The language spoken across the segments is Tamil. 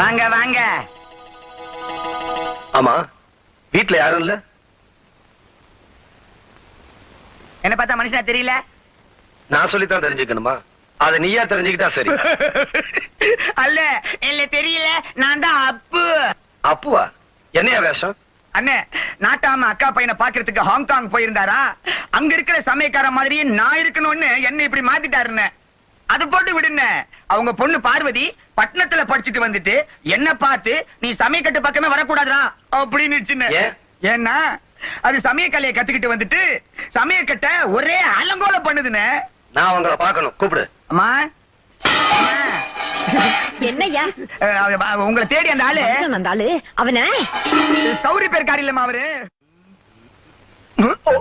வாங்க வாங்க. ஆமா வீட்ல யாரும் இல்ல? என்ன பார்த்தா மனுஷனா தெரியல? நான் சொல்லித்தான் தெரிஞ்சுக்கணுமா? அத நீயா தெரிஞ்சுக்கிட்டா சரி. அல்ல இல்ல தெரியல நான் தான் அப்பு. அப்புவா? என்னையா வேஷம்? அண்ணே நாட்டாம அக்கா பையனை பாக்குறதுக்கு ஹாங்காங் போயிருந்தாரா? அங்க இருக்கிற சமயக்கார மாதிரியே நான் இருக்கணும்னு என்ன இப்படி மாத்திட்டாருன்னு. அது போட்டு விடுன அவங்க பொண்ணு பார்வதி பட்டணத்துல படிச்சுட்டு வந்துட்டு என்ன பார்த்து நீ சமயக்கட்டு பக்கமே வரக்கூடாதுடா அப்படின்னு ஏன்? ஏன்னா அது சமயக்கலையை கத்துக்கிட்டு வந்துட்டு சமயக்கட்டை ஒரே அலங்கோல பண்ணுதுன்னு நான் உங்களை பார்க்கணும் கூப்பிடு அம்மா அவ- உங்களை தேடி அந்த ஆளு அந்த ஆளு அவன சௌரி பேர் காரி இல்லம்மா அவரு ஓ,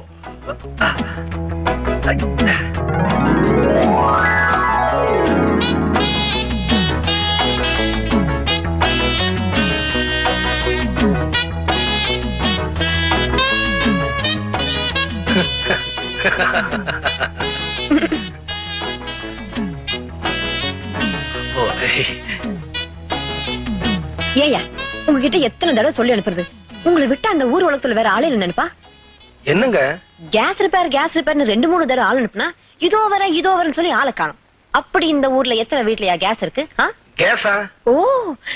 ஏயா உங்ககிட்ட எத்தனை தடவை சொல்லி அனுப்புறது? உங்களை விட்டு அந்த ஊர் உலகத்துல வேற ஆளு இல்ல நினைப்பா? என்னங்க? கேஸ் ரிப்பேர் கேஸ் ரிப்பேர்னு ரெண்டு மூணு தடவை ஆள் அனுப்புனா இதோ வர இதோ வரேன்னு சொல்லி ஆளை காணும். அப்படி இந்த ஊர்ல எத்தனை வீட்லயா கேஸ் இருக்கு? கேஸா ஓ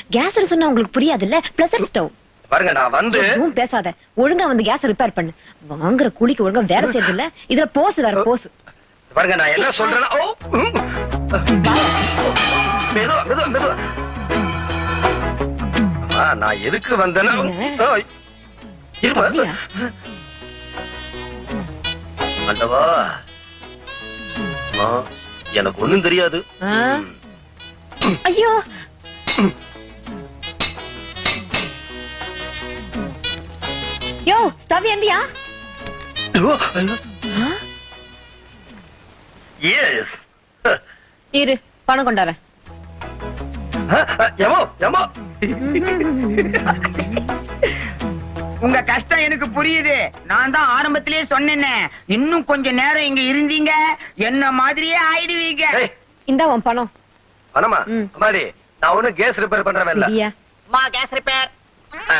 கேஸ் சொன்னா உங்களுக்கு புரியாது இல்ல பிளஸர் ஸ்டவ் பாருங்க நான் வந்து எதுவும் பேசாத. ஒழுங்கா வந்து கேஸ் ரிப்பேர் பண்ணு. வாங்குற கூலிக்கு ஒழுங்கா வேலை செய்யறது இல்ல. இதுல போஸ் வேற போஸ் பாருங்க நான் என்ன சொல்றேன்னா ஓ. மெதுவா மெதுவா மெதுவா. நான் எதுக்கு வந்தேன்னா எனக்கு ஒண்ணும் தெரியாது? ஐயோ. எந்தியா ஐயோ, ஐயோ. Yes. இரு பணம் கொண்டாரேன். எமோ எமோ. உங்க கஷ்டம் எனக்கு புரியுது. நான் தான் ஆரம்பத்திலேயே சொன்னேனே. இன்னும் கொஞ்ச நேரம் இங்க இருந்தீங்க. என்ன மாதிரியே ஆயிடுவீங்க. இந்தா உன் பணம். பணமா. அம்மாடி நான் ஒண்ணும் கேஸ் ரிப்பேர் பண்றவன் இல்ல. மா கேஸ் ரிப்பேர் ஆ,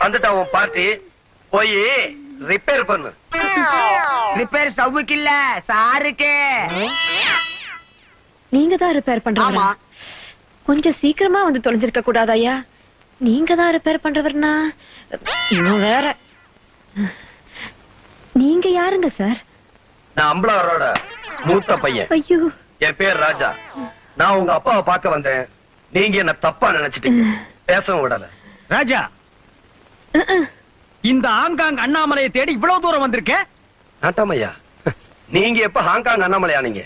வந்துட்டா உன் பாட்டி போய் ரிப்பேர் பண்ணு. ரிப்பேர் ஸ்டவ்வுக்கு இல்ல சாருக்கு. நீங்க தான் ரிப்பேர் பண்றவரா? ஆமா. கொஞ்சம் சீக்கிரமா வந்து தொலைஞ்சிருக்க கூடாதாயா நீங்க தான் ரிப்பேர் பண்றவர்னா? இன்னும் வேற. நீங்க யாருங்க சார்? நான் அம்பலாவரோட மூத்த பையன். ஐயோ. என் பேர் ராஜா. நான் உங்க அப்பாவை பார்க்க வந்தேன். நீங்க என்ன தப்பா நினைச்சிட்டீங்க. பேசவும் விடல. ராஜா. இந்த ஆங்காங் அண்ணாமலையை தேடி இவ்வளவு தூரம் வந்திருக்க? நாட்டாமையா? நீங்க எப்ப ஹாங்காங் அண்ணாமலையா நீங்க?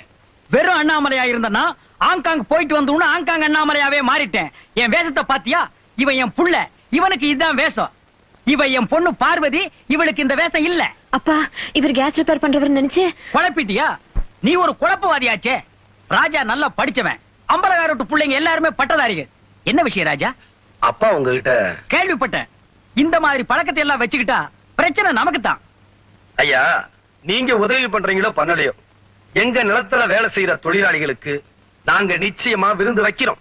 வெறும் அண்ணாமலையா இருந்தனா ஆங்காங் போயிட்டு வந்த உடனே ஆங்காங் அண்ணாமலையாவே மாறிட்டேன். என் வேஷத்தை பாத்தியா? இவன் என் புள்ள. இவனுக்கு இதுதான் வேஷம். இவ என் பொண்ணு பார்வதி இவளுக்கு இந்த வேஷம் இல்ல. அப்பா இவர் கேஸ் ரிப்பேர் பண்றவர் நினைச்சு? குழப்பிட்டியா? நீ ஒரு குழப்பவாதியாச்சே. ராஜா நல்லா படிச்சவன். அம்பலகாரட்டு பிள்ளைங்க எல்லாருமே பட்டதாரிகள். என்ன விஷயம் ராஜா? அப்பா உங்ககிட்ட கேள்விப்பட்டேன். இந்த மாதிரி பழக்கத்தை எல்லாம் வச்சுக்கிட்டா பிரச்சனை நமக்கு தான் ஐயா நீங்க உதவி பண்றீங்களோ பண்ணலையோ? எங்க நிலத்துல வேலை செய்யற தொழிலாளிகளுக்கு நாங்க நிச்சயமா விருந்து வைக்கிறோம்.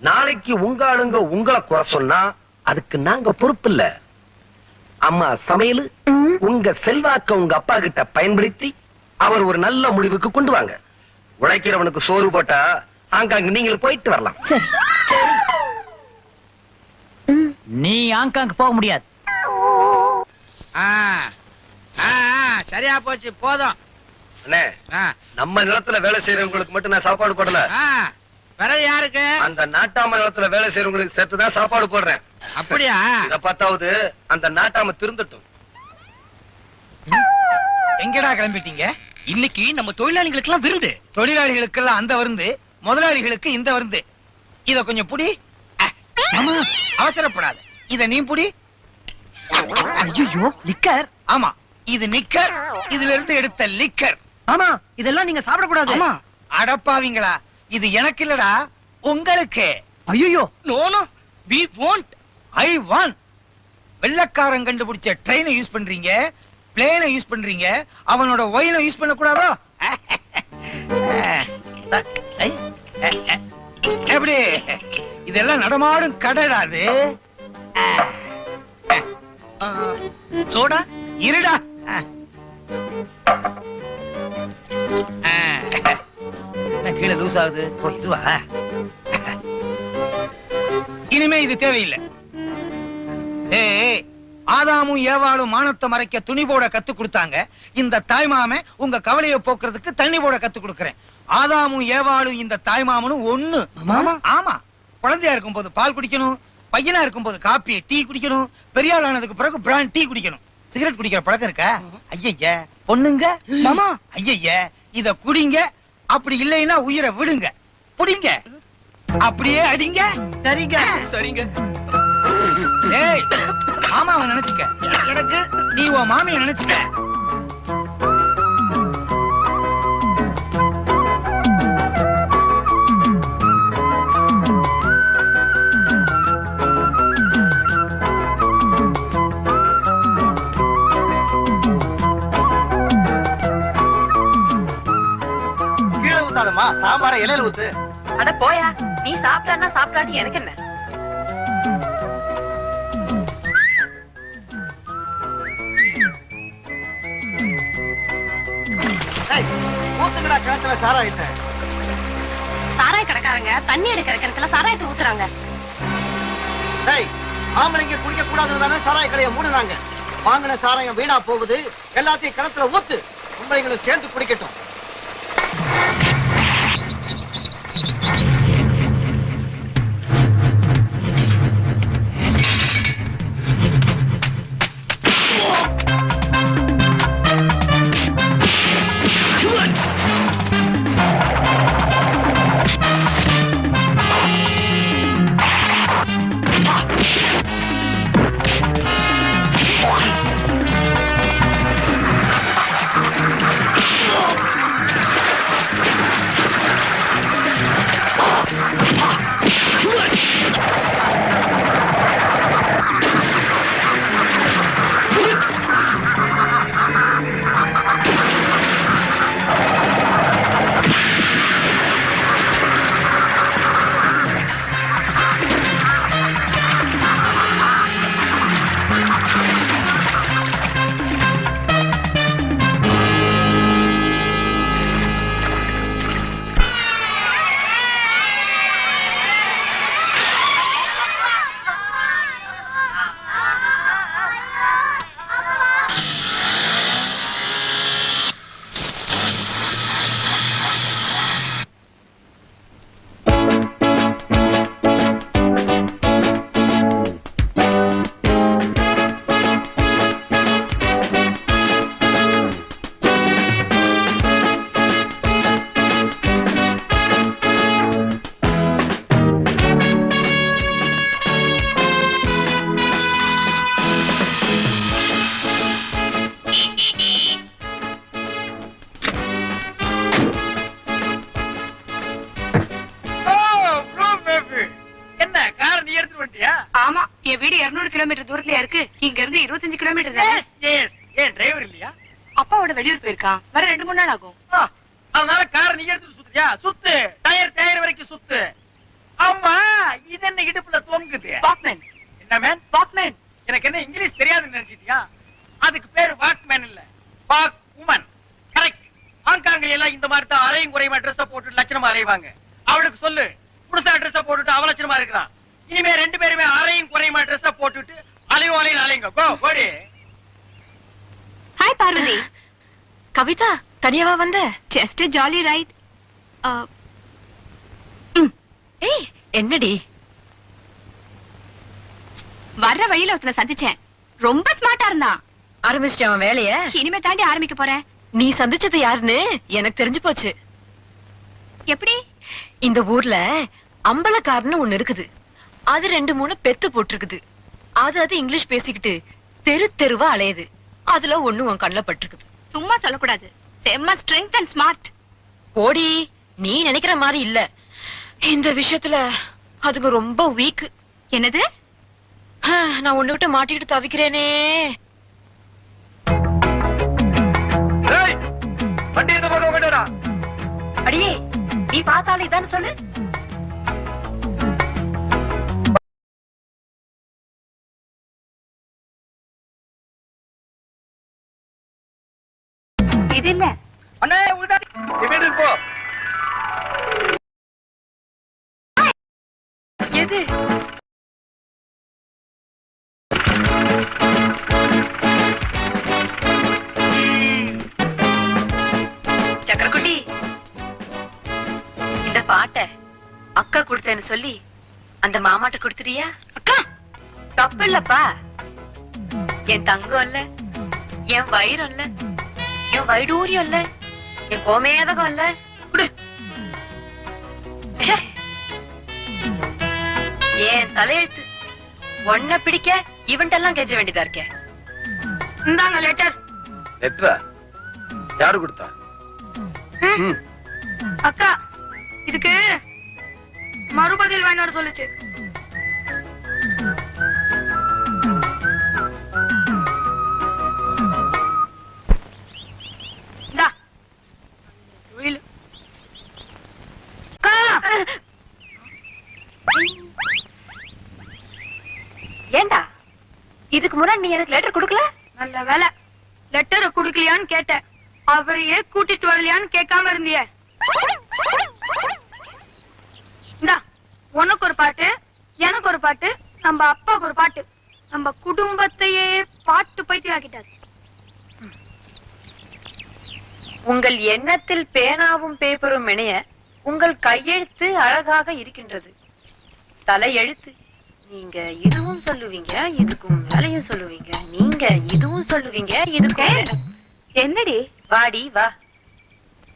நாளைக்கு உங்க ஆளுங்க உங்களை குறை சொன்னா அதுக்கு நாங்க பொறுப்பு இல்ல. அம்மா சமையல் உங்க செல்வாக்க உங்க அப்பா கிட்ட பயன்படுத்தி அவர் ஒரு நல்ல முடிவுக்கு கொண்டு வாங்க. உழைக்கிறவனுக்கு சோறு போட்டா ஆங்காங்க நீங்க போயிட்டு வரலாம். நீ ஆங்காங் போக முடியாது. ஆ, ஆ, ஆ, சரியா போச்சு போதும். அண்ணே நம்ம நிலத்துல வேலை செய்யறவங்களுக்கு மட்டும் நான் சாப்பாடு போடல. பிறகு யாருக்கு? அந்த நாட்டாம நிலத்துல வேலை செய்யறவங்களுக்கு சேர்த்துதான் சாப்பாடு போடுறேன். அப்படியா? இத பத்தாவது அந்த நாட்டாம திருந்தட்டும். எங்கடா கிளம்பிட்டீங்க? இன்னைக்கு நம்ம தொழிலாளிகளுக்கு எல்லாம் விருந்து. தொழிலாளிகளுக்கெல்லாம் அந்த விருந்து முதலாளிகளுக்கு இந்த விருந்து. இத கொஞ்சம் புடி. மாமா, அவசரப்படாத. இத நீ புடி. ஐயோ லிக்கர். ஆமா. இது நிக்கர். இதுல இருந்து எடுத்த லிக்கர். ஆமா இதெல்லாம் நீங்க சாப்பிடக்கூடாது. ஆமா. அடப்பாவீங்களா இது எனக்கு இல்லடா. உங்களுக்கு. ஐயோ no no we want I want வெள்ளக்காரன் கண்டுபிடிச்ச ட்ரெயினை யூஸ் பண்றீங்க. பிளேனை யூஸ் பண்றீங்க. அவனோட ஒயினை யூஸ் பண்ண கூடாதோ எப்படி? இதெல்லாம் நடமாடும் கடைடா அது. சோடா இருடா. என்ன கீழே லூஸ் ஆகுது? இதுவா? இனிமே இது தேவையில்லை. ஏய் ஆதாமும் ஏவாளும் மானத்தை மறைக்க துணி போட கத்து கொடுத்தாங்க. இந்த தாய்மாமன் உங்க கவலையை போக்குறதுக்கு தண்ணி போட கத்து கொடுக்கறேன். ஆதாமும் ஏவாளும் இந்த தாய்மாமனும் ஒண்ணு. மாமா? ஆமா. குழந்தையா இருக்கும்போது பால் குடிக்கணும் பையனா இருக்கும்போது காப்பி டீ குடிக்கணும் பெரிய ஆள் ஆனதுக்கு பிறகு பிராண்ட் டீ குடிக்கணும். சிகரெட் குடிக்கிற பழக்கம் இருக்கா? ஐயய்ய பொண்ணுங்க? மாமா? ஐயய்ய இத குடிங்க. அப்படி இல்லைன்னா உயிரை விடுங்க. புடிங்க. அப்படியே அடிங்க. சரிங்க. சரிங்க. ஏய் மாமா அவன் நினைச்சுக்க. எனக்கு நீ உன் மாமிய நினைச்சுக்க. ஊத்தாதம்மா சாம்பார இலையில ஊத்து. அட போயா நீ சாப்பிடா சாப்பிடாட்டி எனக்கு என்ன? ஊத்துங்கடா கிணத்துல சாராயத்தை சாராய கடைக்காரங்க தண்ணி எடுக்கிற கிணத்துல சாராயத்தை ஊத்துறாங்க. டேய் ஆம்பளைங்க குடிக்க கூடாதுன்னு தானே சாராய கடையை மூடுனாங்க வாங்கின சாராயம் வீணா போகுது எல்லாத்தையும் கிணத்துல ஊத்து பொம்பளைங்களும் சேர்ந்து குடிக்கட்டும். நாள் ஆகும் அதனால கார் நீ எடுத்து சுத்துறியா? சுத்து. டயர் டயர் வரைக்கும் சுத்து. ஆமா இது என்ன இடுப்புல தொங்குது? வாக்மேன் என்ன மேன் வாக்மேன் எனக்கு என்ன இங்கிலீஷ் தெரியாதுன்னு நினைச்சிட்டியா? அதுக்கு பேரு வாக்மேன் இல்ல. வாக் உமன் கரெக்ட் ஹாங்காங்ல எல்லாம் இந்த மாதிரி தான் அரையும் குறையுமா? ட்ரெஸ் போட்டு லட்சணமா அரைவாங்க. அவளுக்கு சொல்லு. புதுசா ட்ரெஸ் போட்டுட்டு அவ லட்சணமா இருக்கிறான் இனிமே ரெண்டு பேருமே அரையும் குறையுமா? ட்ரெஸ் போட்டுட்டு அலையும் அலையும் அலையுங்க. கோ கோடி ஹாய் பார்வதி கவிதா தனியாவா வந்த? ஜஸ்ட் ஜாலி ரைட் ஏய் என்னடி? வர்ற வழியில ஒருத்தனை சந்திச்சேன். ரொம்ப ஸ்மார்ட்டா இருந்தான். ஆரம்பிச்சிட்டு அவன் வேலைய? இனிமே தாண்டி ஆரம்பிக்க போறேன் நீ சந்திச்சது யாருன்னு எனக்கு தெரிஞ்சு போச்சு. எப்படி? இந்த ஊர்ல அம்பலக்காரன்னு ஒண்ணு இருக்குது. அது ரெண்டு மூணு பெத்து போட்டிருக்குது. அது அது இங்கிலீஷ் பேசிக்கிட்டு தெரு தெருவா அலையுது. அதுல ஒண்ணு உன் கண்ணுல பட்டிருக்குது. சும்மா சொல்லக்கூடாது. செம்ம ஸ்ட்ரென்த் அண்ட் ஸ்மார்ட் போடி நீ நினைக்கிற மாதிரி இல்ல. இந்த விஷயத்துல அதுங்க ரொம்ப வீக் என்னது? நான் ஒண்ணு விட்டு மாட்டிக்கிட்டு தவிக்கிறேனே. அடியே நீ பார்த்தாலும் இதான்னு சொல்லு. இது இல்ல அண்ணே உள்தா வீடு போ. எது? சக்கரக்குட்டி இந்த பாட்டை அக்கா கொடுத்தேன்னு சொல்லி அந்த மாமாட்ட கொடுத்துறியா அக்கா! தப்பு இல்லப்பா என் தங்கம் இல்ல என் வைரம் இல்ல. என் வைடூரியம் இல்ல? என் கோமேதகம் ச்சே. ஏன் தலையெழுத்து? ஒன்ன பிடிக்க இவன்ட்டெல்லாம் கெஞ்ச வேண்டியதா இருக்கே? இந்தாங்க லெட்டர் லெட்டரா யாரு கொடுத்தா. அக்கா இதுக்கு மறுபதில் வேணாம் சொல்லுச்சு. முன்னாடி நீ எனக்கு லெட்டர் கொடுக்கல? நல்ல வேலை லெட்டரை குடுக்கலையான்னு கேட்டேன். அவரையே கூட்டிட்டு வரலையான்னு கேட்காம இருந்தியே. இந்தா உனக்கு ஒரு பாட்டு எனக்கு ஒரு பாட்டு நம்ம அப்பாவுக்கு ஒரு பாட்டு. நம்ம குடும்பத்தையே பாட்டு பைத்தியம் ஆக்கிட்டாரு. உங்கள் எண்ணத்தில் பேனாவும் பேப்பரும் இணைய உங்கள் கையெழுத்து அழகாக இருக்கின்றது. தலையெழுத்து. நீங்க இதுவும் சொல்லுவீங்க இதுக்கும் வேலையும் சொல்லுவீங்க. நீங்க இதுவும் சொல்லுவீங்க இதுக்கும் என்னடி? வாடி வா.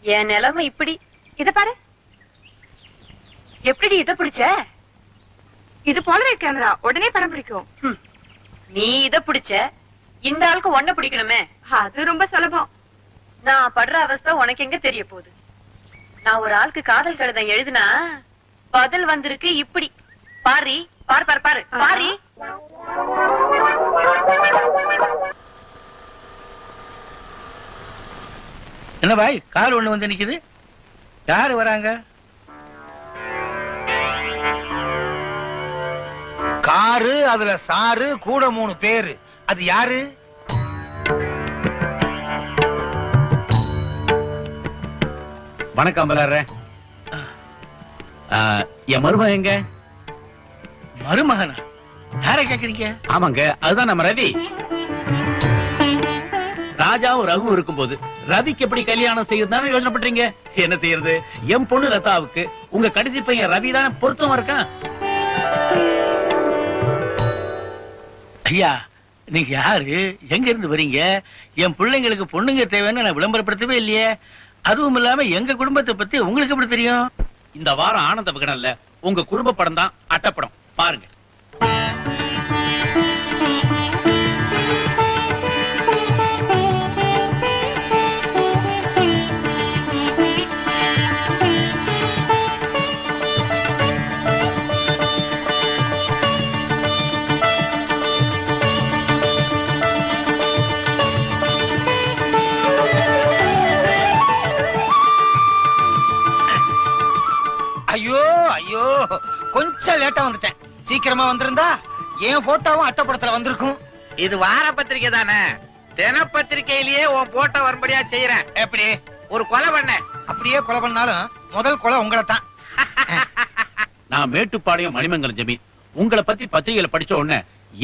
என் நிலைமை இப்படி. இத பாரு. எப்படி இத பிடிச்ச? இது போலரைட் கேமரா. உடனே படம் பிடிக்கும். நீ இத பிடிச்ச? இந்த ஆளுக்கு ஒன்ன பிடிக்கணுமே? அது ரொம்ப சுலபம். நான் படுற அவஸ்தை உனக்கு எங்க தெரிய போகுது? நான் ஒரு ஆளுக்கு காதல் கடிதம் எழுதுனா பதில் வந்திருக்கு இப்படி. பாரி. பாரு பாரு பாரு. பாரி. என்ன பாய் கார் ஒண்ணு வந்து நிக்குது? யாரு வராங்க? காரு அதுல சாரு கூட மூணு பேரு. அது யாரு? வணக்கம் பலர்ற என் மருமகன் எங்க? மருமகனா? யார கேக்குறீங்க? ஆமாங்க அதுதான் நம்ம ரவி. ராஜாவும் ரகு இருக்கும்போது ரவிக்கு எப்படி கல்யாணம் செய்யறதுதானே யோசனை பண்றீங்க? என்ன செய்யறது? என் பொண்ணு லதாவுக்கு உங்க கடைசி பையன் ரவி தானே பொருத்தமா இருக்கான்? ஐயா நீங்க யாரு? எங்க இருந்து வரீங்க? என் பிள்ளைங்களுக்கு பொண்ணுங்க தேவைன்னு நான் விளம்பரப்படுத்தவே இல்லையே. அதுவும் இல்லாம எங்க குடும்பத்தை பத்தி உங்களுக்கு எப்படி தெரியும்? இந்த வாரம் ஆனந்த விகடன்ல உங்க குடும்ப படம் தான் அட்டப்படம். பாருங்க. சீக்கிரமா வந்திருந்தா என் போட்டோவும் அட்டப்படத்துல வந்திருக்கும். இது வார பத்திரிக்கை தானே? தினப்பத்திரிக்கையிலேயே உன் போட்டோ வரும்படியா செய்யறேன். எப்படி? ஒரு கொலை பண்ண. அப்படியே கொலை பண்ணாலும் முதல் கொலை உங்களை தான் நான் மேட்டுப்பாளையம் மணிமங்கலம் ஜமீன். உங்களை பத்தி பத்திரிகையில படிச்ச உடனே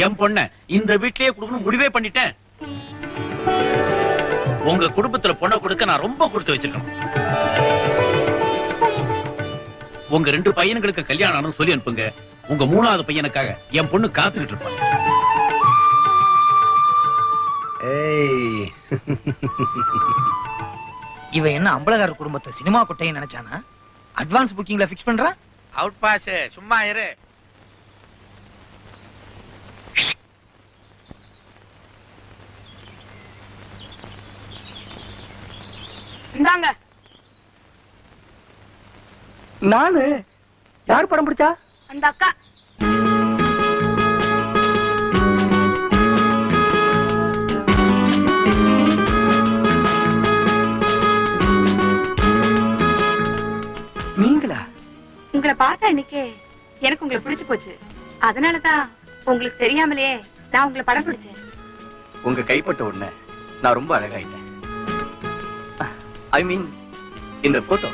என் பொண்ண இந்த வீட்லயே கொடுக்கணும் முடிவே பண்ணிட்டேன். உங்க குடும்பத்துல பொண்ணை கொடுக்க நான் ரொம்ப கொடுத்து வச்சிருக்கேன் உங்க ரெண்டு பையன்களுக்கு கல்யாணம் சொல்லி அனுப்புங்க. உங்க மூணாவது பையனுக்காக என் பொண்ணு காத்துக்கிட்டு இருப்பான் ஏய். இவன் என்ன அம்பலகார குடும்பத்தை சினிமா கொட்டைன்னு நினைச்சானா? அட்வான்ஸ் புக்கிங்ல ஃபிக்ஸ் பண்றான் அவுட் பாஸ் சும்மா இரு. இந்தாங்க. நானு? யார் படம் பிடிச்சா? அந்த அக்கா. நீங்களா? உங்களை பார்த்தா இன்னைக்கே எனக்கு உங்களை பிடிச்சு போச்சு. அதனாலதான் உங்களுக்கு தெரியாமலே நான் உங்களை படம் பிடிச்சேன். உங்க கைப்பட்ட உடனே நான் ரொம்ப அழகாயிட்டேன். ஐ மீன் இந்த போட்டோ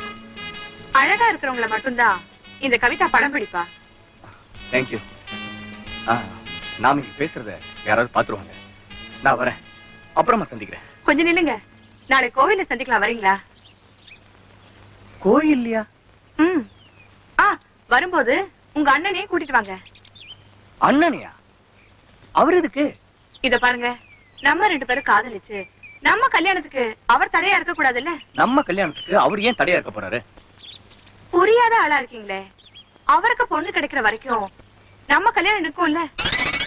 அழகா இருக்கிறவங்கள மட்டும்தான் இந்த கவிதா படம் பிடிப்பா. தேங்க்யூ நாம இங்க பேசுறத யாராவது பாத்துருவாங்க நான் வரேன். அப்புறமா சந்திக்கிறேன். கொஞ்சம் நில்லுங்க. நாளை கோவில்ல சந்திக்கலாம் வரீங்களா? கோயில்லையா? ம். ஆ வரும்போது உங்க அண்ணனையும் கூட்டிட்டு வாங்க. அண்ணனையா? அவர் எதுக்கு? இத பாருங்க. நம்ம ரெண்டு பேரும் காதலிச்சு நம்ம கல்யாணத்துக்கு அவர் தடையா இருக்க கூடாதுல்ல நம்ம கல்யாணத்துக்கு அவர் ஏன் தடையா இருக்க போறாரு? புரியாத ஆளா இருக்கீங்களே. அவருக்கு பொண்ணு கிடைக்கிற வரைக்கும் நம்ம கல்யாணம் இருக்கும்ல.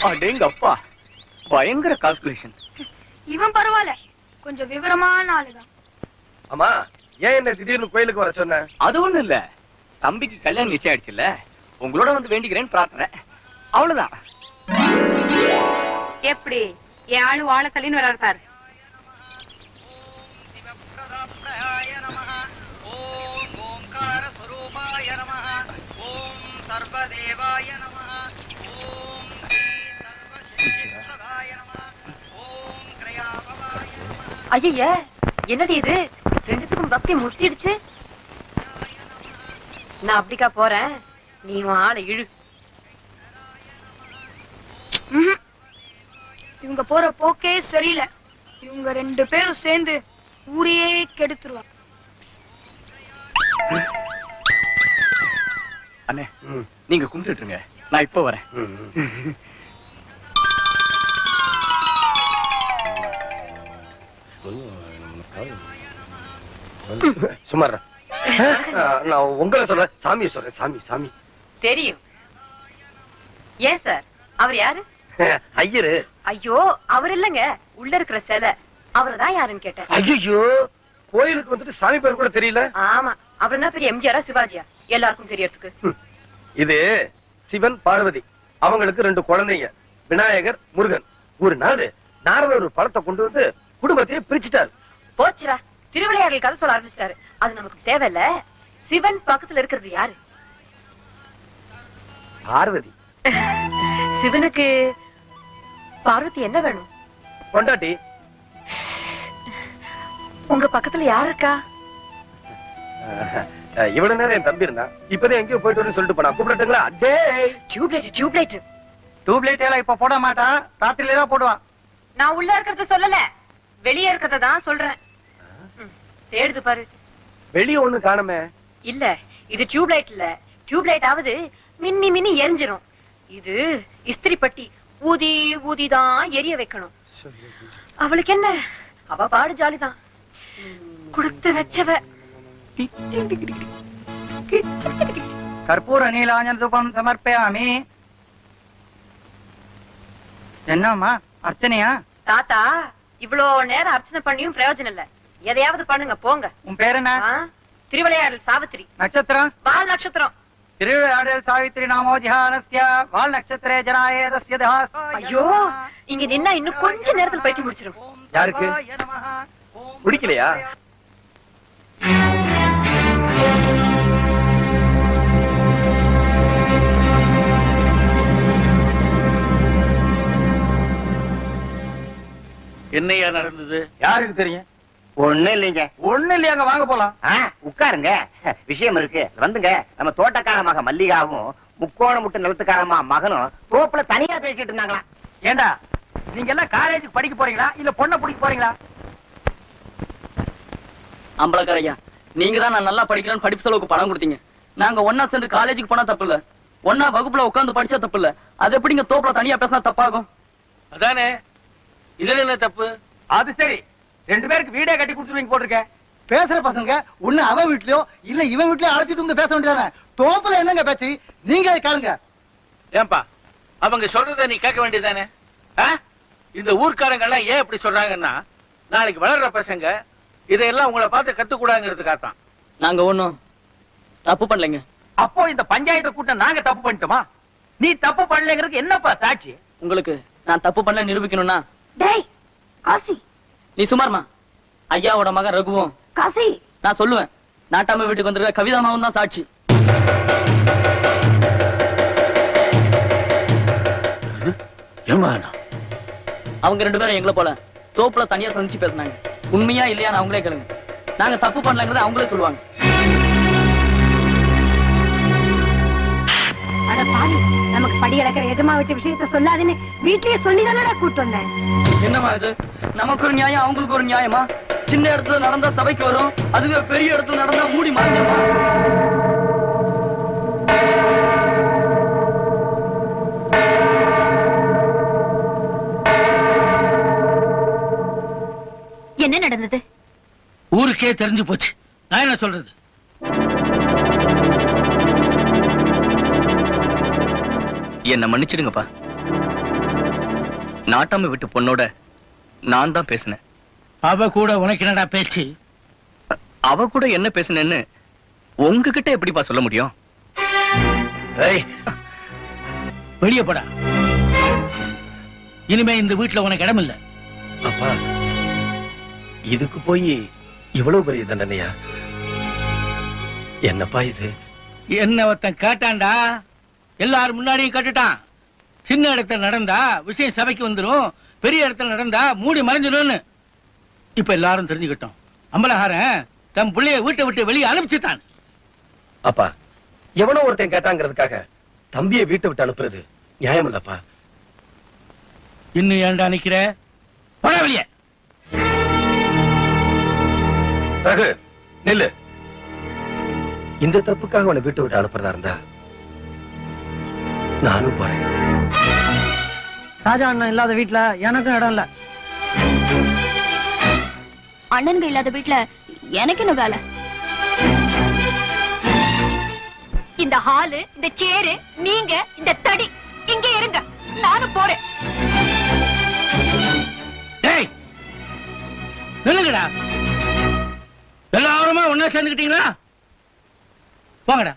அடேங்க அப்பா பயங்கர கால்குலேஷன் இவன் பரவாயில்ல. கொஞ்சம் விவரமான ஆளுதான். ஆமா ஏன் என்ன திடீர்னு கோயிலுக்கு வர சொன்ன? அது ஒண்ணும் இல்ல. தம்பிக்கு கல்யாணம் நிச்சயம் ஆயிடுச்சுல்ல. உங்களோட வந்து வேண்டிக்கிறேன்னு பிரார்த்தனை. அவ்வளவுதான். எப்படி? என் ஆளு வாழ கல்லின்னு வர இருப்பாரு ஐய என்னடி இது? ரெண்டுத்துக்கும் பக்தி முடிச்சிடுச்சு நான் அப்படிக்கா போறேன். நீ உன் ஆளை இழு. இவங்க போற போக்கே சரியில்லை. இவங்க ரெண்டு பேரும் சேர்ந்து ஊரையே கெடுத்துருவாங்க. அண்ணே நீங்க கும்பிட்டுட்டு இருங்க. நான் இப்ப வரேன். சுமார் நான் உங்களை சொல்றேன். சாமி சொல்றேன். சாமி சாமி. தெரியும். ஏன் சார்? அவர் யாரு? ஐயரு. ஐயோ அவர் இல்லங்க. உள்ள இருக்கிற சிலை. அவர்தான் யாருன்னு கேட்டேன். ஐயோ கோயிலுக்கு வந்துட்டு சாமி பேர் கூட தெரியல. ஆமா. அவர் என்ன பெரிய எம்ஜிஆரா சிவாஜியா? எல்லாருக்கும் தெரியறதுக்கு. இது சிவன் பார்வதி. அவங்களுக்கு ரெண்டு குழந்தைங்க. விநாயகர் முருகன். ஒரு நாள் நாரதர் ஒரு பழத்தை கொண்டு வந்து குடும்பத்தையே பிரிச்சுட்டாரு. போச்சுடா. திருவிளையாடல் கதை சொல்ல ஆரம்பிச்சிட்டாரு. அது நமக்கு தேவையில்ல. சிவன் பக்கத்துல இருக்கிறது யாரு? பார்வதி. சிவனுக்கு பார்வதி என்ன வேணும்? கொண்டாட்டி உங்க பக்கத்துல யார் இருக்கா? இவ்வளவு நேரம் என் தம்பி இருந்தான் இப்பதான் எங்கேயோ போயிட்டு வரேன்னு சொல்லிட்டு போனா கூப்பிடட்டுங்களா? டேய்! டியூப்லைட் டியூப்லைட் டியூப்லைட் எல்லாம் இப்ப போட மாட்டான். ராத்திரில தான் போடுவான். நான் உள்ள இருக்கிறத சொல்லல. வெளியே இருக்கிறத தான் சொல்றேன். தேடுது பாரு. வெளிய ஒண்ணு காணுமே. இல்ல இது டியூப்லைட் இல்ல. டியூப்லைட் ஆவது மின்னி மின்னி எரிஞ்சிரும். இது இஸ்திரி பட்டி ஊதி ஊதி தான் எரிய வைக்கணும். அவளுக்கு என்ன? அவ பாடு ஜாலிதான். கொடுத்து வச்சவ. கற்பூர நீலாஞ்சன தூபம் சமர்ப்பயாமி. என்னம்மா அர்ச்சனையா? தாத்தா இவ்ளோ நேரம் அர்ச்சனை பண்ணியும் பிரயோஜனம் இல்ல. எதையாவது பண்ணுங்க போங்க. உன் பேர் என்ன? திருவிளையாடல் சாவித்திரி. நட்சத்திரம்? வால் நட்சத்திரம். திருவிழாடல் சாவித்திரி நாமோ ஜிஹானஸ்ய வால் நட்சத்திரே ஜனாயேதஸ்ய தஹாசாய ஐயோ இங்க நின்னா இன்னும் கொஞ்ச நேரத்துல பைத்தி முடிச்சிடும் யாருக்கு? பிடிக்கலையா என்னையா நடந்தது? யாருக்கு தெரியும்? ஒண்ணு இல்லைங்க. ஒண்ணு இல்லையாங்க வாங்க போலாம். உட்காருங்க. விஷயம் இருக்கு. வந்துங்க. நம்ம தோட்டக்கார மக மல்லிகாவும் முக்கோண முட்டு நிலத்துக்காரமா மகனும் தோப்புல தனியா பேசிட்டு இருந்தாங்களா? ஏண்டா நீங்க எல்லாம் காலேஜுக்கு படிக்க போறீங்களா? இல்ல பொண்ணை பிடிக்க போறீங்களா? அம்பலக்காரையா நீங்க தான் நான் நல்லா படிக்கிறேன்னு படிப்பு செலவுக்கு பணம் கொடுத்தீங்க. நாங்க ஒன்னா சேர்ந்து காலேஜுக்கு போனா தப்பு இல்ல ஒன்னா வகுப்புல உட்கார்ந்து படிச்சா தப்பு இல்ல அது எப்படிங்க தோப்புல தனியா பேசினா தப்பாகும்? அதானே. இதுல என்ன தப்பு? அது சரி. ரெண்டு பேருக்கு வீடே கட்டி கொடுத்துருவீங்க போட்டிருக்க. பேசுற பசங்க ஒண்ணு அவன் வீட்லயோ இல்ல இவன் வீட்லயோ அழைச்சிட்டு வந்து பேச வேண்டியதானே? தோப்புல என்னங்க பேச்சு? நீங்க கேளுங்க ஏன்பா அவங்க சொல்றத நீ கேட்க வேண்டியதானே இந்த ஊர்க்காரங்க எல்லாம் ஏன் இப்படி சொல்றாங்கன்னா நாளைக்கு வளர்ற பசங்க இதையெல்லாம் உங்களை பார்த்து கத்துக்கூடாங்கிறதுக்காகத்தான் நாங்க ஒண்ணும் தப்பு பண்ணலைங்க. அப்போ இந்த பஞ்சாயத்து கூட்டம் நாங்க தப்பு பண்ணிட்டோமா? நீ தப்பு பண்ணலங்கிறதுக்கு என்னப்பா சாட்சி? உங்களுக்கு நான் தப்பு பண்ணல நிரூபிக்கணும்னா? டேய் காசி. நீ சுமார்மா? ஐயாவோட மகன் ரகுவும். காசி! நான் சொல்லுவேன். நாட்டாம வீட்டுக்கு வந்திருக்க கவிதாமாவும் தான் சாட்சி. ஏமா அவங்க ரெண்டு பேரும் எங்களை போல தோப்புல தனியா சந்திச்சு பேசினாங்க. உண்மையா இல்லையா அவங்களே கேளுங்க. நாங்க தப்பு பண்ணலங்கிறத அவங்களே சொல்லுவாங்க. அட பாவி நமக்கு படி இழக்கிற எஜமா விட்டு விஷயத்த சொல்லாதுன்னு வீட்லயே சொல்லி தானடா கூட்டு வந்தேன். என்னமா இது? நமக்கு ஒரு நியாயம் அவங்களுக்கு ஒரு நியாயமா? சின்ன இடத்துல நடந்தா சபைக்கு வரும் அதுவே பெரிய இடத்துல நடந்தா மூடி மறைஞ்சிருமா என்ன நடந்தது? ஊருக்கே தெரிஞ்சு போச்சு. நான் என்ன சொல்றது? என்ன மன்னிச்சிடுங்கப்பா. நாட்டாம விட்டு பொண்ணோட நான் தான் பேசினேன். அவ கூட உனக்கு என்னடா பேச்சு? அவ கூட என்ன பேசினேன்னு உங்ககிட்ட எப்படிப்பா சொல்ல முடியும்? ஏய் வெளியே போடா. இனிமே இந்த வீட்டுல உனக்கு இடம் இல்ல அப்பா இதுக்கு போய் இவ்வளவு பெரிய தண்டனையா? என்னப்பா இது? என்ன ஒருத்தன் கேட்டான்டா? எல்லாரும் முன்னாடியும் கேட்டுட்டான். சின்ன இடத்துல நடந்தா விஷயம் சபைக்கு வந்துரும். பெரிய இடத்துல நடந்தா மூடி மறைஞ்சிடும்னு. இப்ப எல்லாரும் தெரிஞ்சுக்கிட்டோம். அம்பலஹாரன் தன் பிள்ளைய வீட்டை விட்டு வெளியே அனுப்பிச்சுட்டான். அப்பா எவனோ ஒருத்தன் கேட்டாங்கிறதுக்காக தம்பியை வீட்டை விட்டு அனுப்புறது நியாயம் இல்லப்பா இன்னும் ஏன்டா நிக்கிற? போட வெளியே. ரகு நில்லு. இந்த தப்புக்காக அவனை வீட்டை விட்டு அனுப்புறதா இருந்தா நானும் போறேன். ராஜா அண்ணன் இல்லாத வீட்டுல எனக்கும் இடம் இல்ல. அண்ணன்க இல்லாத வீட்ல எனக்கு என்ன வேலை? இந்த ஹாலு இந்த சேரு நீங்க இந்த தடி இங்க இருங்க. நானும் போறேன். டேய் நில்லுங்கடா. எல்லாருமா ஒன்னா சேர்ந்துக்கிட்டீங்களா? போங்கடா.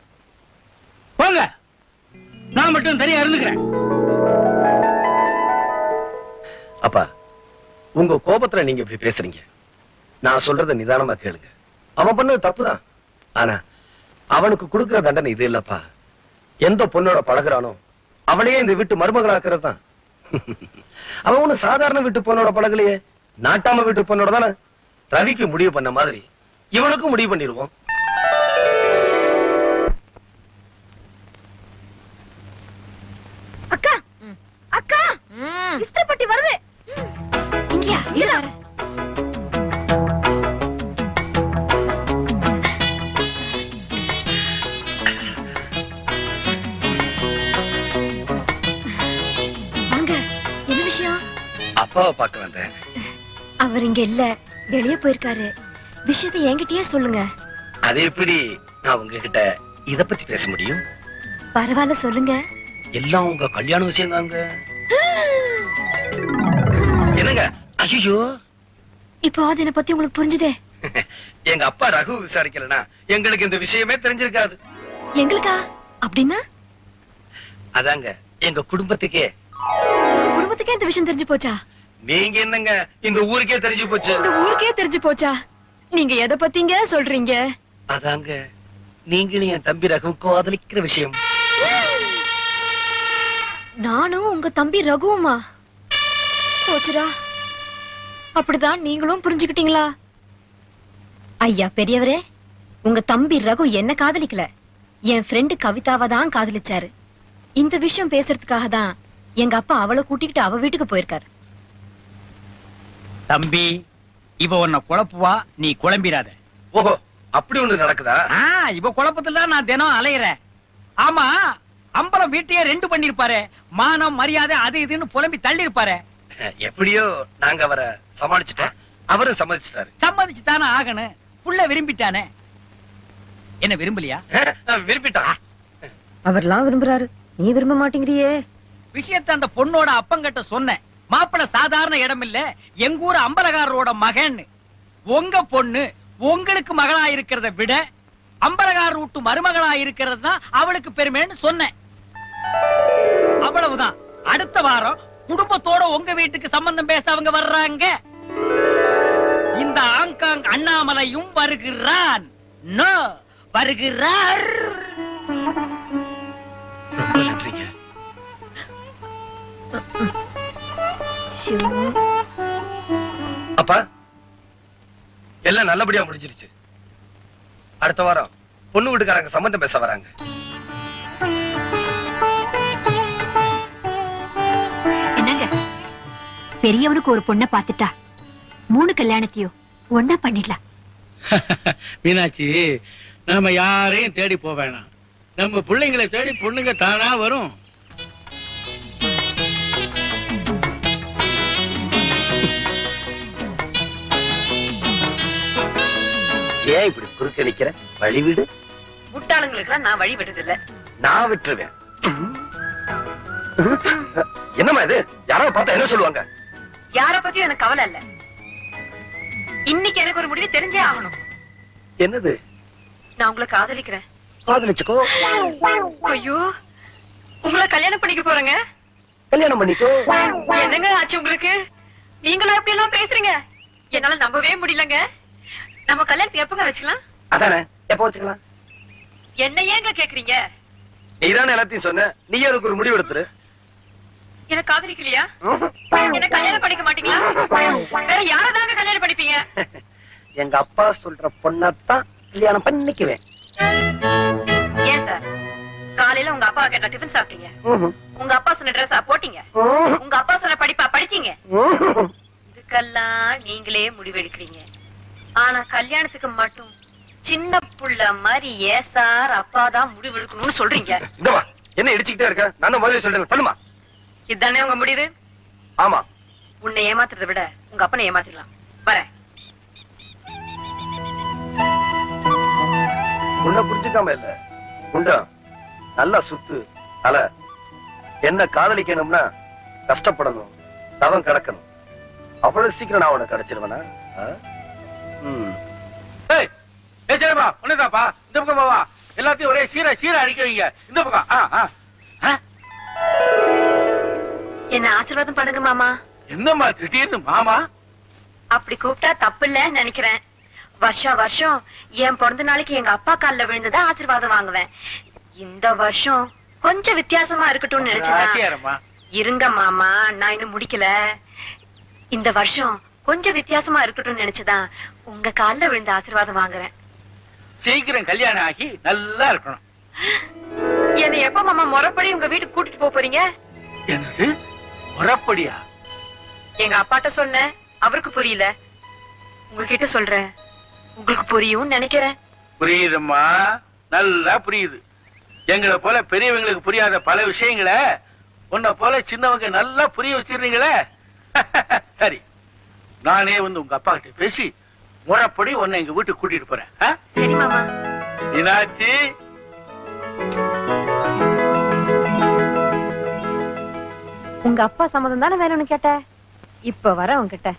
போங்க. நான் மட்டும் தனியா இருந்துக்கிறேன். அப்பா உங்க கோபத்துல நீங்க இப்படி பேசுறீங்க. நான் சொல்றத நிதானமா கேளுங்க. அவன் பண்ணது தப்புதான். ஆனா அவனுக்கு கொடுக்கிற தண்டனை இது இல்லப்பா. எந்த பொண்ணோட பழகுறானோ அவளையே இந்த வீட்டு மருமகளாக்குறது தான் அவன் ஒண்ணு சாதாரண வீட்டு பொண்ணோட பழகலையே. நாட்டாம வீட்டு பொண்ணோட தானே? ரவிக்கு முடிவு பண்ண மாதிரி இவனுக்கும் முடிவு பண்ணிடுவோம். அக்கா. அக்கா. இஸ்திரிப்பட்டி வருது. இங்கயா? இரு வாங்க. என்ன விஷயம்? அப்பாவை பார்க்க வந்தேன். அவர் இங்க இல்ல. வெளியே போயிருக்காரு. விஷயத்தை என்கிட்டயே சொல்லுங்க. அது எப்படி நான் உங்ககிட்ட இத பத்தி பேச முடியும்? பரவாயில்ல சொல்லுங்க. எல்லாம் உங்க கல்யாண விஷயம் தாங்க. என்னங்க? ஐயோ இப்போ அது என்ன பத்தி உங்களுக்கு புரிஞ்சுதே? எங்க அப்பா ரகு விசாரிக்கலனா எங்களுக்கு இந்த விஷயமே தெரிஞ்சிருக்காது. எங்களுக்கா? அப்படின்னா? அதாங்க எங்க குடும்பத்துக்கே. குடும்பத்துக்கே இந்த விஷயம் தெரிஞ்சு போச்சா? நீங்க என்னங்க இந்த ஊருக்கே தெரிஞ்சு போச்சு? இந்த ஊருக்கே தெரிஞ்சு போச்சா? நீங்க எதை பத்திங்க சொல்றீங்க? அதாங்க நீங்களும் என் தம்பி ரகு காதலிக்கிற விஷயம். நானும் உங்க தம்பி ரகுவுமா. போச்சுடா. அப்படிதான் நீங்களும் புரிஞ்சுக்கிட்டீங்களா? ஐயா பெரியவரே உங்க தம்பி ரகு என்ன காதலிக்கல? என் ஃப்ரெண்டு கவிதாவை தான் காதலிச்சாரு. இந்த விஷயம் பேசுறதுக்காக தான் எங்க அப்பா அவளை கூட்டிக்கிட்டு அவ வீட்டுக்கு போயிருக்காரு. தம்பி இவ உன்னை குழப்புவா நீ குழம்பிராத ஓஹோ அப்படி ஒண்ணு நடக்குதா? ஆ இவ குழப்பத்துல தான் நான் தினம் அலையிறேன். ஆமா அம்பலம் வீட்டையே ரெண்டு பண்ணிருப்பாரு. மானம் மரியாதை அது இதுன்னு புலம்பி தள்ளி இருப்பாரு எப்படியோ நாங்க அவரை சமாளிச்சுட்டோம். அவரும் சமாளிச்சுட்டாரு சம்மதிச்சு தானே ஆகணும். புள்ள விரும்பிட்டானே. என்ன விரும்பலையா? விரும்பிட்டான் அவர்லாம் விரும்புறாரு. நீ விரும்ப மாட்டேங்கிறியே. விஷயத்த அந்த பொண்ணோட அப்பங்கிட்ட சொன்னேன். மாப்பிள சாதாரண இடம் இல்ல எங்க ஊர் அம்பலகாரரோட மகன்னு. உங்க பொண்ணு உங்களுக்கு மகளா இருக்கிறத விட அம்பலகாரர் விட்டு மருமகளா இருக்கிறது தான் அவளுக்கு பெருமைன்னு சொன்னேன். அவ்வளவுதான். அடுத்த வாரம் குடும்பத்தோட உங்க வீட்டுக்கு சம்பந்தம் பேச அவங்க வர்றாங்க. இந்த ஆங்காங் அண்ணாமலையும் வருகிறான். நோ வருகிறார். நன்றிங்க. அப்பா எல்லாம் நல்லபடியா முடிஞ்சிருச்சு. அடுத்த வாரம் பொண்ணு வீட்டுக்காரங்க சம்மந்தம் பேச வராங்க. பெரியவனுக்கு ஒரு பொண்ணை பாத்துட்டா மூணு கல்யாணத்தையும் ஒன்னா பண்ணிடலாம். மீனாட்சி நாம யாரையும் தேடி போக வேணாம். நம்ம பிள்ளைங்களை தேடி பொண்ணுங்க தானா வரும். ஏன் இப்படி குறுக்க நிக்கிற? வழி விடு. முட்டாளுங்களுக்கு நான் வழி விடுறது இல்ல நான் விட்டுருவேன். என்னம்மா இது? யாராவது பார்த்தா என்ன சொல்லுவாங்க? யார பத்தியும் எனக்கு கவலை இல்ல. இன்னைக்கு எனக்கு ஒரு முடிவு தெரிஞ்சே ஆகணும். என்னது? நான் உங்களை காதலிக்கிறேன். காதலிச்சுக்கோ. ஐயோ உங்களை கல்யாணம் பண்ணிக்க போறேங்க. கல்யாணம் பண்ணிக்கோ. என்னங்க ஆச்சு உங்களுக்கு? நீங்களும் எப்படி எல்லாம் பேசுறீங்க? என்னால நம்பவே முடியலங்க. நம்ம கல்யாணத்துக்கு எப்பங்க வச்சுக்கலாம்? அதானே? எப்ப வச்சுக்கலாம்? என்ன ஏங்க கேக்குறீங்க? நீதானே எல்லாத்தையும் சொன்ன. நீ அதுக்கு ஒரு முடிவு எடுத்துரு? என்ன காதலிக்கலையா? என்ன கல்யாணம் பண்ணிக்க மாட்டீங்களா? வேற யாரதாங்க கல்யாணம் பண்ணிப்பீங்க? எங்க அப்பா சொல்ற பொண்ணத்தான் கல்யாணம் பண்ணிக்குவேன். ஏன் சார்? காலையில உங்க அப்பா கேட்ட டிஃபன் சாப்பிட்டீங்க. உங்க அப்பா சொன்ன ட்ரெஸ்ஸா போட்டீங்க. உங்க அப்பா சொன்ன படிப்பா படிச்சீங்க. இதுக்கெல்லாம் நீங்களே முடிவெடுக்கிறீங்க. ஆனா கல்யாணத்துக்கு மட்டும் சின்ன புள்ள மாதிரி ஏன் சார் அப்பா தான் முடிவெடுக்கணும்னு சொல்றீங்க. என்ன இடிச்சுக்கிட்டே இருக்க? நான் முதல்ல சொல்றேன் சொல்லுமா? இதுதானே உங்க முடிவு? ஆமா. உன்னை ஏமாத்துறதை விட உங்க அப்பனை ஏமாத்திடலாம் வரேன். உன்னை புரிஞ்சுக்காம இல்ல. உண்டா நல்லா சுத்து அல என்ன காதலிக்கணும்னா கஷ்டப்படணும் தவம் கிடக்கணும். அவ்வளவு சீக்கிரம் நான் உனக்கு கிடைச்சிருவேனா ஒண்ணுதாப்பா இந்த பக்கம் வா எல்லாத்தையும் ஒரே சீரா சீரா அடிக்க வைங்க. இந்த பக்கம். ஆ ஆ? என்ன ஆசீர்வாதம் பண்ணுங்க மாமா. என்னம்மா திடீர்னு மாமா? அப்படி கூப்பிட்டா தப்பு இல்லன்னு நினைக்கிறேன். வருஷம் வருஷம் என் பிறந்த நாளைக்கு எங்க அப்பா கால்ல விழுந்துதான் ஆசீர்வாதம் வாங்குவேன். இந்த வருஷம் கொஞ்சம் வித்தியாசமா இருக்கட்டும்னு நினைச்சேன் இருங்க மாமா நான் இன்னும் முடிக்கல. இந்த வருஷம் கொஞ்சம் வித்தியாசமா இருக்கட்டும்னு நினைச்சுதான் உங்க கால்ல விழுந்த ஆசீர்வாதம் வாங்குறேன். சீக்கிரம் கல்யாணம் ஆகி நல்லா இருக்கணும். என்னை எப்ப மாமா முறைப்படி உங்க வீட்டுக்கு கூட்டிட்டு போறீங்க? என்னது? முறப்படியா? எங்க அப்பாட்ட சொன்னேன். அவருக்கு புரியல. உங்ககிட்ட சொல்றேன். உங்களுக்கு புரியும்னு நினைக்கிறேன். புரியுதும்மா. நல்லா புரியுது. எங்களை போல பெரியவங்களுக்கு புரியாத பல விஷயங்களை உன்னை போல சின்னவங்க நல்லா புரிய வச்சிருந்தீங்களே சரி. நானே வந்து உங்க அப்பா கிட்ட பேசி முறைப்படி உன்னை எங்க வீட்டுக்கு கூட்டிட்டு போறேன்? சரி மாமா. மீனாட்சி. உங்க அப்பா சம்மதம் தானே வேணும்னு கேட்ட இப்ப வர உன்கிட்ட.